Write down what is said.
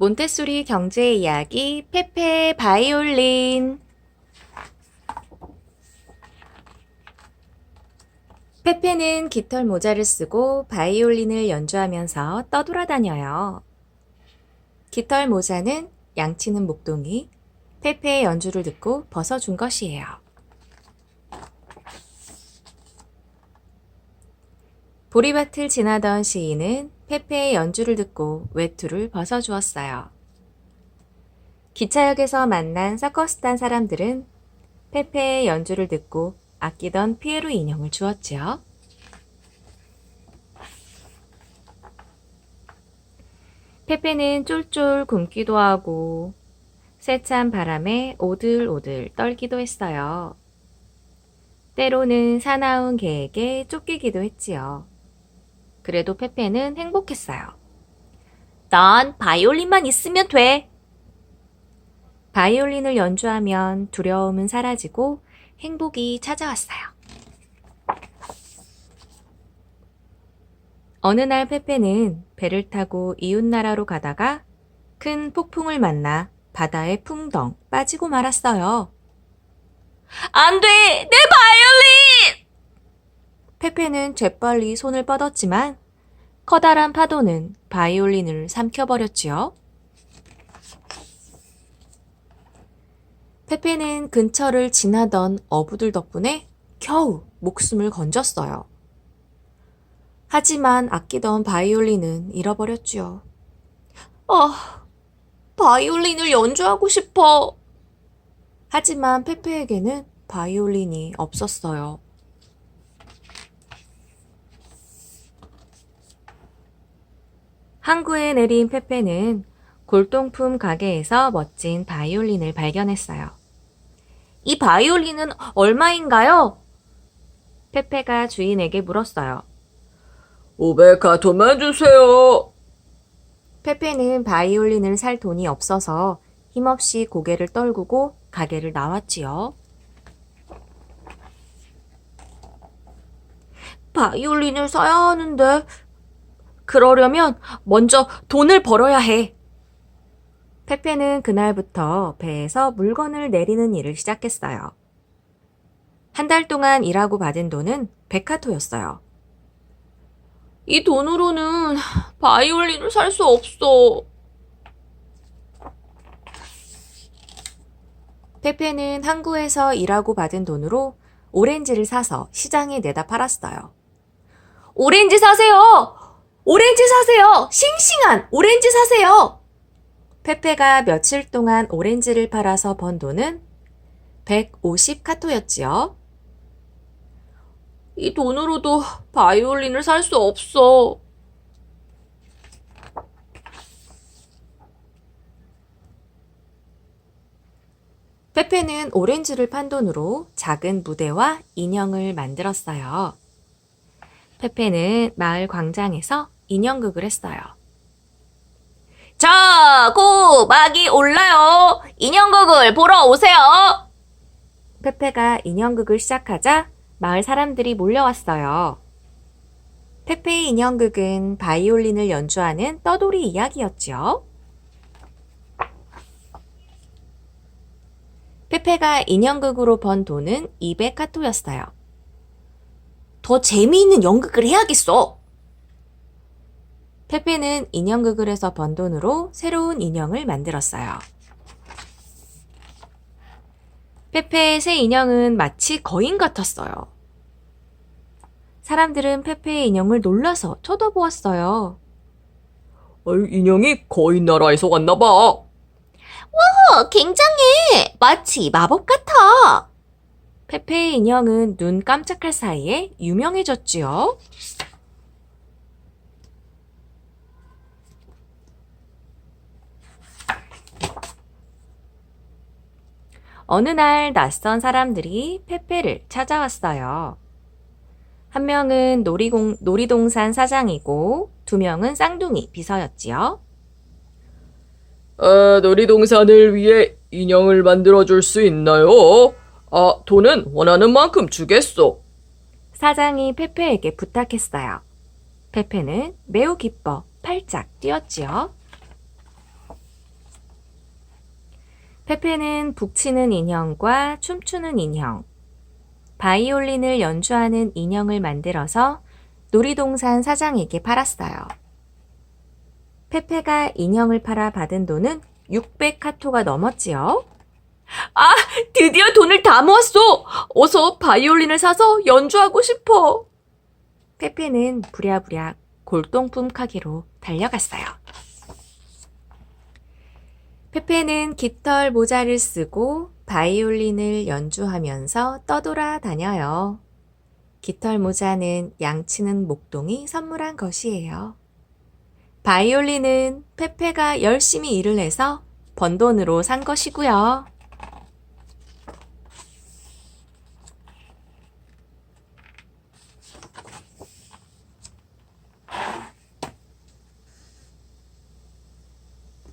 몬테소리 경제 이야기 페페 바이올린 페페는 깃털 모자를 쓰고 바이올린을 연주하면서 떠돌아다녀요. 깃털 모자는 양치는 목동이 페페의 연주를 듣고 벗어준 것이에요. 보리밭을 지나던 시인은 페페의 연주를 듣고 외투를 벗어주었어요. 기차역에서 만난 서커스단 사람들은 페페의 연주를 듣고 아끼던 피에로 인형을 주었지요. 페페는 쫄쫄 굶기도 하고 세찬 바람에 오들오들 떨기도 했어요. 때로는 사나운 개에게 쫓기기도 했지요. 그래도 페페는 행복했어요. 난 바이올린만 있으면 돼. 바이올린을 연주하면 두려움은 사라지고 행복이 찾아왔어요. 어느 날 페페는 배를 타고 이웃나라로 가다가 큰 폭풍을 만나 바다에 풍덩 빠지고 말았어요. 안 돼! 내 바이올린! 페페는 재빨리 손을 뻗었지만 커다란 파도는 바이올린을 삼켜버렸지요. 페페는 근처를 지나던 어부들 덕분에 겨우 목숨을 건졌어요. 하지만 아끼던 바이올린은 잃어버렸지요. 아, 바이올린을 연주하고 싶어. 하지만 페페에게는 바이올린이 없었어요. 항구에 내린 페페는 골동품 가게에서 멋진 바이올린을 발견했어요. 이 바이올린은 얼마인가요? 페페가 주인에게 물었어요. 500카토만 주세요. 페페는 바이올린을 살 돈이 없어서 힘없이 고개를 떨구고 가게를 나왔지요. 바이올린을 사야 하는데, 그러려면 먼저 돈을 벌어야 해. 페페는 그날부터 배에서 물건을 내리는 일을 시작했어요. 한 달 동안 일하고 받은 돈은 100카토였어요. 이 돈으로는 바이올린을 살 수 없어. 페페는 항구에서 일하고 받은 돈으로 오렌지를 사서 시장에 내다 팔았어요. 오렌지 사세요! 오렌지 사세요! 싱싱한 오렌지 사세요! 페페가 며칠 동안 오렌지를 팔아서 번 돈은 150 카토였지요. 이 돈으로도 바이올린을 살 수 없어. 페페는 오렌지를 판 돈으로 작은 무대와 인형을 만들었어요. 페페는 마을 광장에서 인형극을 했어요. 자, 고막이 올라요. 인형극을 보러 오세요. 페페가 인형극을 시작하자 마을 사람들이 몰려왔어요. 페페의 인형극은 바이올린을 연주하는 떠돌이 이야기였지요. 페페가 인형극으로 번 돈은 200 카토였어요. 더 재미있는 연극을 해야겠어. 페페는 인형극을 해서 번 돈으로 새로운 인형을 만들었어요. 페페의 새 인형은 마치 거인 같았어요. 사람들은 페페의 인형을 놀라서 쳐다보았어요. 인형이 거인 나라에서 왔나 봐. 어, 굉장해! 마치 마법 같아! 페페의 인형은 눈 깜짝할 사이에 유명해졌지요. 어느 날 낯선 사람들이 페페를 찾아왔어요. 한 명은 놀이공, 놀이동산 사장이고 두 명은 쌍둥이 비서였지요. 아, 놀이동산을 위해 인형을 만들어 줄 수 있나요? 아, 돈은 원하는 만큼 주겠소. 사장이 페페에게 부탁했어요. 페페는 매우 기뻐 팔짝 뛰었지요. 페페는 북치는 인형과 춤추는 인형, 바이올린을 연주하는 인형을 만들어서 놀이동산 사장에게 팔았어요. 페페가 인형을 팔아 받은 돈은 600카토가 넘었지요. 아, 드디어 돈을 다 모았어! 어서 바이올린을 사서 연주하고 싶어! 페페는 부랴부랴 골동품 가게로 달려갔어요. 페페는 깃털 모자를 쓰고 바이올린을 연주하면서 떠돌아 다녀요. 깃털 모자는 양치는 목동이 선물한 것이에요. 바이올린은 페페가 열심히 일을 해서 번 돈으로 산 것이고요.